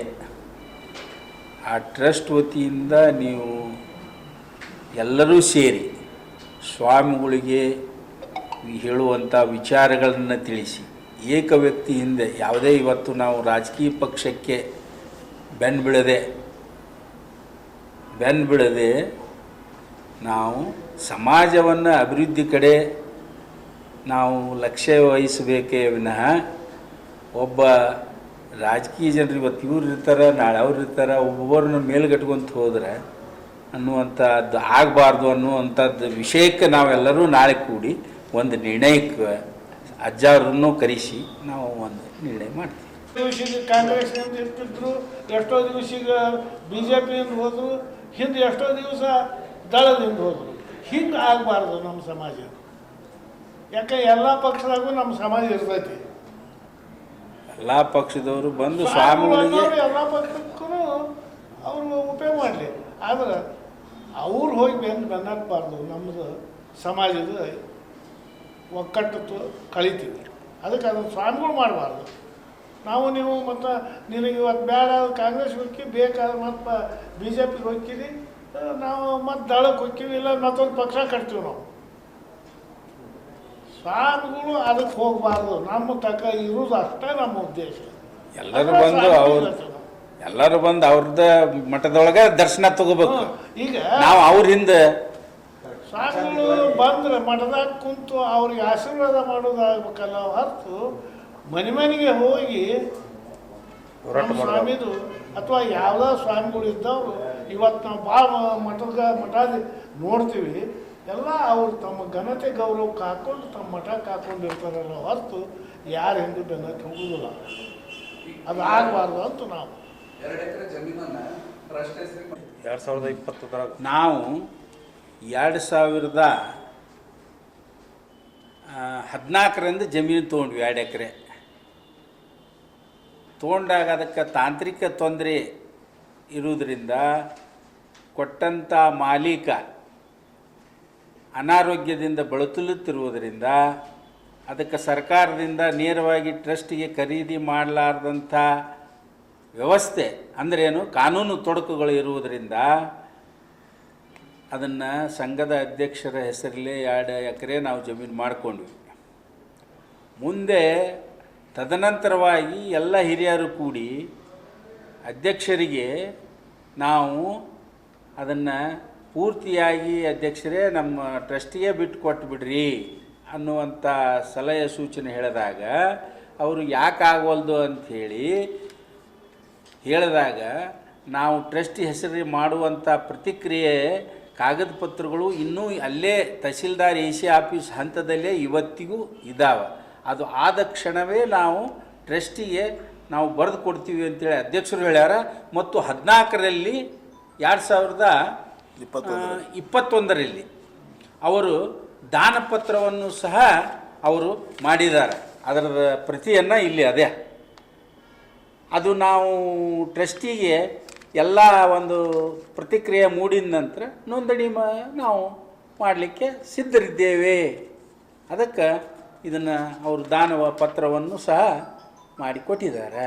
ಆ ಟ್ರಸ್ಟ್ ವತಿಯಿಂದ ನೀವು ಎಲ್ಲರೂ ಸೇರಿ ಸ್ವಾಮಿಗಳಿಗೆ ಹೇಳುವಂಥ ವಿಚಾರಗಳನ್ನು ತಿಳಿಸಿ. ಏಕ ವ್ಯಕ್ತಿ ಹಿಂದೆ ಯಾವುದೇ ಇವತ್ತು ನಾವು ರಾಜಕೀಯ ಪಕ್ಷಕ್ಕೆ ಬೆನ್ನು ಬಿಡದೆ ಬೆನ್ನು ಬೀಳದೆ ನಾವು ಸಮಾಜವನ್ನು ಅಭಿವೃದ್ಧಿ ಕಡೆ ನಾವು ಲಕ್ಷ್ಯ ವಹಿಸಬೇಕೇ ವಿನಃ ಒಬ್ಬ ರಾಜಕೀಯ ಜನರು ಇವತ್ತು ಇವ್ರು ಇರ್ತಾರೆ, ನಾಳೆ ಅವ್ರು ಇರ್ತಾರೆ, ಒಬ್ಬೊಬ್ಬರನ್ನ ಮೇಲ್ಗಟ್ಕೊಂತ ಹೋದ್ರೆ ಅನ್ನುವಂಥದ್ದು ಆಗಬಾರ್ದು ಅನ್ನುವಂಥದ್ದು ವಿಷಯಕ್ಕೆ ನಾವೆಲ್ಲರೂ ನಾಳೆ ಕೂಡಿ ಒಂದು ನಿರ್ಣಯಕ್ಕೆ ಅಜ್ಜಾರನ್ನು ಕರೆಸಿ ನಾವು ಒಂದು ನಿರ್ಣಯ ಮಾಡ್ತೀವಿ. ಕಾಂಗ್ರೆಸ್ ಎಷ್ಟೋ ದಿವಸಿಗೆ ಬಿ ಜೆ ಪಿಯಿಂದ ಹೋದ್ರು, ಹಿಂದೆ ಎಷ್ಟೋ ದಿವಸ ದಳದಿಂದ ಹೋದರು. ಹಿಂಗೆ ಆಗಬಾರ್ದು ನಮ್ಮ ಸಮಾಜ. ಯಾಕೆ ಎಲ್ಲ ಪಕ್ಷದಾಗೂ ನಮ್ಮ ಸಮಾಜ ಇರ್ತೈತಿ. ಎಲ್ಲ ಪಕ್ಷದವರು ಬಂದು ಸ್ವಾಮಿಗಳಿಗೆ ಎಲ್ಲ ಪಕ್ಷಕ್ಕೂ ಅವರು ಉಪಯೋಗ ಮಾಡಲಿ. ಆದ್ರೆ ಅವ್ರು ಹೋಗಿ ಬೆನ್ನು ಬೆನ್ನಕ್ಬಾರ್ದು ನಮ್ಮದು ಸಮಾಜದ ಒಕ್ಕಟ್ಟು ಕಳಿತೀವಿ ಅದಕ್ಕೆ ಅದನ್ನು ಸ್ವಾಮಿಗಳು ಮಾಡಬಾರ್ದು. ನಾವು ನೀವು ಮತ್ತು ನಿನಗೆ ಇವತ್ತು ಬೇಡ ಕಾಂಗ್ರೆಸ್ ಹೋಗಿ ಬೇಕಾದ್ರೆ ಮತ್ತು ಬಿ ಜೆ ಪಿಗೆ ಹೋಗ್ತೀವಿ ನಾವು ಮತ್ತೆ ದಳಕ್ಕೆ ಹೋಗ್ತೀವಿ ಇಲ್ಲ ಮತ್ತೊಂದು ಪಕ್ಷ ಕಟ್ತೀವಿ ನಾವು. ಸ್ವಾಮಿಗಳು ಅದಕ್ಕೆ ಹೋಗಬಾರ್ದು. ನಮ್ಮ ತಕ ಇರೋದು ಅಷ್ಟೇ ನಮ್ಮ ಉದ್ದೇಶ. ಎಲ್ಲರೂ ಬಂದು ಅವ್ರ ಎಲ್ಲರೂ ಬಂದು ಅವ್ರದ ಮಠದೊಳಗೆ ದರ್ಶನ ತಗೋಬೇಕು. ಈಗ ನಾವು ಅವ್ರ ಹಿಂದೆ. ಸ್ವಾಮಿಗಳು ಬಂದ್ರೆ ಮಠದಾಗ ಕುಂತು ಅವ್ರಿಗೆ ಆಶೀರ್ವಾದ ಮಾಡೋದಾಗ್ಬೇಕಲ್ಲ ಹೊರತು ಮನೆ ಮನೆಗೆ ಹೋಗಿ ಸ್ವಾಮಿದು ಅಥವಾ ಯಾವುದೋ ಸ್ವಾಮಿಗಳು ಇದ್ದವರು ಇವತ್ತು ನಾವು ಭಾಳ ಮಠದ ಮಠಾದಿ ನೋಡ್ತೀವಿ ಎಲ್ಲ ಅವರು ತಮ್ಮ ಘನತೆ ಗೌರವಕ್ಕೆ ಹಾಕ್ಕೊಂಡು ತಮ್ಮ ಮಠಕ್ಕೆ ಹಾಕ್ಕೊಂಡಿರ್ತಾರಲ್ಲ ಹೊರತು ಯಾರು ಹಿಂದೂ ಬೆನ್ನಕ್ಕೆ ಹೋಗುದಿಲ್ಲ ಅದು ಆಗಬಾರ್ದು ಅಂತ ನಾವು. ಎರಡು ಎಕರೆ ಜಮೀನನ್ನ ಟ್ರಸ್ಟ್ ಹೆಸರಿಗೆ ಎರಡು ಸಾವಿರದ ಇಪ್ಪತ್ತರಾಗ ನಾವು ಎರಡು ಸಾವಿರದ ಹದಿನಾಲ್ಕರಿಂದ ಜಮೀನು ತೊಗೊಂಡ್ವಿ ಎರಡು ಎಕರೆ. ತೊಗೊಂಡಾಗ ಅದಕ್ಕೆ ತಾಂತ್ರಿಕ ತೊಂದರೆ ಇರುವುದರಿಂದ ಕೊಟ್ಟಂಥ ಮಾಲೀಕ ಅನಾರೋಗ್ಯದಿಂದ ಬಳಲುತ್ತಿರುವುದರಿಂದ ಅದಕ್ಕೆ ಸರ್ಕಾರದಿಂದ ನೇರವಾಗಿ ಟ್ರಸ್ಟಿಗೆ ಖರೀದಿ ಮಾಡಲಾರ್ದಂಥ ವ್ಯವಸ್ಥೆ ಅಂದ್ರೇನು ಕಾನೂನು ತೊಡಕುಗಳು ಇರುವುದರಿಂದ ಅದನ್ನು ಸಂಘದ ಅಧ್ಯಕ್ಷರ ಹೆಸರಲ್ಲೇ ಎರಡು ಎಕರೆ ನಾವು ಜಮೀನು ಮಾಡಿಕೊಂಡ್ವಿ. ಮುಂದೆ ತದನಂತರವಾಗಿ ಎಲ್ಲ ಹಿರಿಯರು ಕೂಡಿ ಅಧ್ಯಕ್ಷರಿಗೆ ನಾವು ಅದನ್ನು ಪೂರ್ತಿಯಾಗಿ ಅಧ್ಯಕ್ಷರೇ ನಮ್ಮ ಟ್ರಸ್ಟಿಗೆ ಬಿಟ್ಟು ಕೊಟ್ಟು ಬಿಡ್ರಿ ಅನ್ನುವಂಥ ಸಲಹೆ ಸೂಚನೆ ಹೇಳಿದಾಗ ಅವರು ಯಾಕೆ ಆಗವಲ್ದು ಅಂಥೇಳಿ ಹೇಳಿದಾಗ ನಾವು ಟ್ರಸ್ಟಿ ಹೆಸರಿ ಮಾಡುವಂಥ ಪ್ರತಿಕ್ರಿಯೆ ಕಾಗದ ಪತ್ರಗಳು ಇನ್ನೂ ಅಲ್ಲೇ ತಹಸೀಲ್ದಾರ್ ಎ ಸಿ ಆಫೀಸ್ ಹಂತದಲ್ಲೇ ಇವತ್ತಿಗೂ ಇದ್ದಾವೆ ಅದು ಆದ ಕ್ಷಣವೇ ನಾವು ಟ್ರಸ್ಟಿಗೆ ನಾವು ಬರೆದು ಕೊಡ್ತೀವಿ ಅಂತೇಳಿ ಅಧ್ಯಕ್ಷರು ಹೇಳ್ಯಾರ. ಮತ್ತು ಹದಿನಾಲ್ಕರಲ್ಲಿ ಎರಡು ಸಾವಿರದ ಇಪ್ಪತ್ತೊಂದರಲ್ಲಿ. ಅವರು ದಾನಪತ್ರವನ್ನು ಸಹ ಅವರು ಮಾಡಿದ್ದಾರೆ. ಅದರ ಪ್ರತಿಯನ್ನು ಇಲ್ಲಿ ಅದೇ. ಅದು ನಾವು ಟ್ರಸ್ಟಿಗೆ ಎಲ್ಲ ಒಂದು ಪ್ರತಿಕ್ರಿಯೆ ಮೂಡಿದ ನಂತರ ನೋಂದಣಿ ಮಾ ನಾವು ಮಾಡಲಿಕ್ಕೆ ಸಿದ್ಧರಿದ್ದೇವೆ. ಅದಕ್ಕೆ ಇದನ್ನು ಅವರು ದಾನವ ಪತ್ರವನ್ನು ಸಹ ಮಾಡಿಕೊಟ್ಟಿದ್ದಾರೆ.